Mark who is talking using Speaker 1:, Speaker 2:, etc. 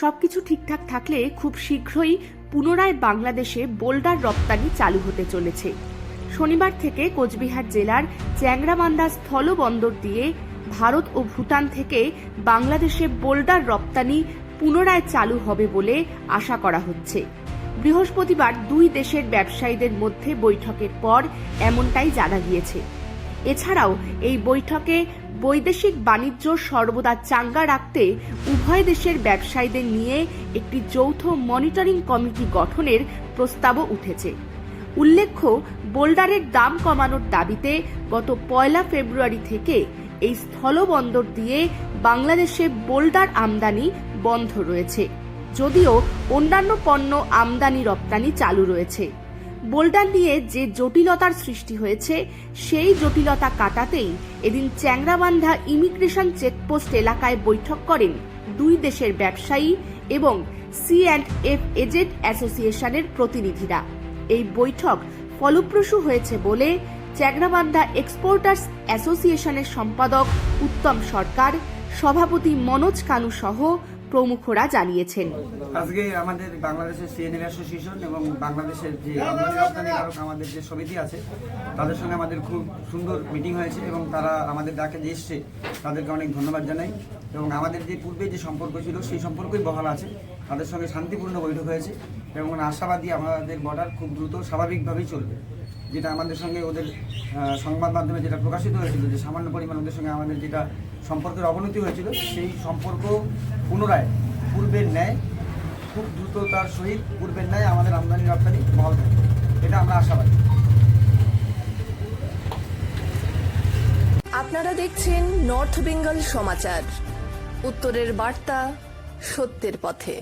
Speaker 1: সবকিছু ঠিকঠাক থাকলে খুব শীঘ্রই পুনরায় বাংলাদেশে বোল্ডার রপ্তানি চালু হতে চলেছে। শনিবার থেকে কোচবিহার জেলার চ্যাংরাবান্ধা স্থলবন্দর দিয়ে ভারত ও ভুটান থেকে বাংলাদেশে বোল্ডার রপ্তানি পুনরায় চালু হবে বলে আশা করা হচ্ছে। বৃহস্পতিবার দুই দেশের ব্যবসায়ীদের মধ্যে বৈঠকের পর এমনটাই জানা গিয়েছে। এছাড়াও এই বৈঠকে বৈদেশিক বাণিজ্য সর্বদা চাঙ্গা রাখতে উভয় দেশের ব্যবসায়ীদের নিয়ে একটি যৌথ মনিটরিং কমিটি গঠনের প্রস্তাবও উঠেছে। উল্লেখ্য, বোল্ডারের দাম কমানোর দাবিতে গত পয়লা ফেব্রুয়ারি থেকে এই স্থলবন্দর দিয়ে বাংলাদেশে বোল্ডার আমদানি বন্ধ রয়েছে, যদিও অন্যান্য পণ্য আমদানি রপ্তানি চালু রয়েছে। বোল্ডার নিয়ে যে জটিলতার সৃষ্টি হয়েছে, সেই জটিলতা কাটাতেই এদিন চ্যাংরাবান্ধা ইমিগ্রেশন চেকপোস্ট এলাকায় বৈঠক করেন দুই দেশের ব্যবসায়ী এবং সি অ্যান্ড এফ এজেন্ট অ্যাসোসিয়েশনের প্রতিনিধিরা। এই বৈঠক ফলপ্রসূ হয়েছে বলে চ্যাংরাবান্ধা এক্সপোর্টার্স অ্যাসোসিয়েশনের সম্পাদক উত্তম সরকার, সভাপতি মনোজ কানু সহ প্রমুখরা জানিয়েছেন।
Speaker 2: আজকে আমাদের বাংলাদেশের সিএনএম অ্যাসোসিয়েশন এবং বাংলাদেশের যে আমাদের যে সমিতি আছে, তাদের সঙ্গে আমাদের খুব সুন্দর মিটিং হয়েছে এবং তারা আমাদের ডাকে যে এসছে। তাদেরকে অনেক ধন্যবাদ জানাই। এবং আমাদের যে পূর্বে যে সম্পর্ক ছিল, সেই সম্পর্কই বহাল আছে। তাদের সঙ্গে শান্তিপূর্ণ বৈঠক হয়েছে এবং আশাবাদী আমাদের বর্ডার খুব দ্রুত স্বাভাবিকভাবেই চলবে। যেটা আমাদের সঙ্গে ওদের সংবাদ মাধ্যমে যেটা প্রকাশিত হয়েছিল, যে সামান্য পরিমাণ ওদের সঙ্গে আমাদের যেটা সম্পর্কের অবনতি হয়েছিল, সেই সম্পর্ক পুনরায় পূর্বের ন্যায়, খুব দ্রুততার সহিত পূর্বের ন্যায় আমাদের আমদানি রপ্তানি বহাল থাকবে এটা আমরা আশাবাদী।
Speaker 3: আপনারা দেখছেন নর্থ বেঙ্গল সমাচার। উত্তরের বার্তা সত্যের পথে।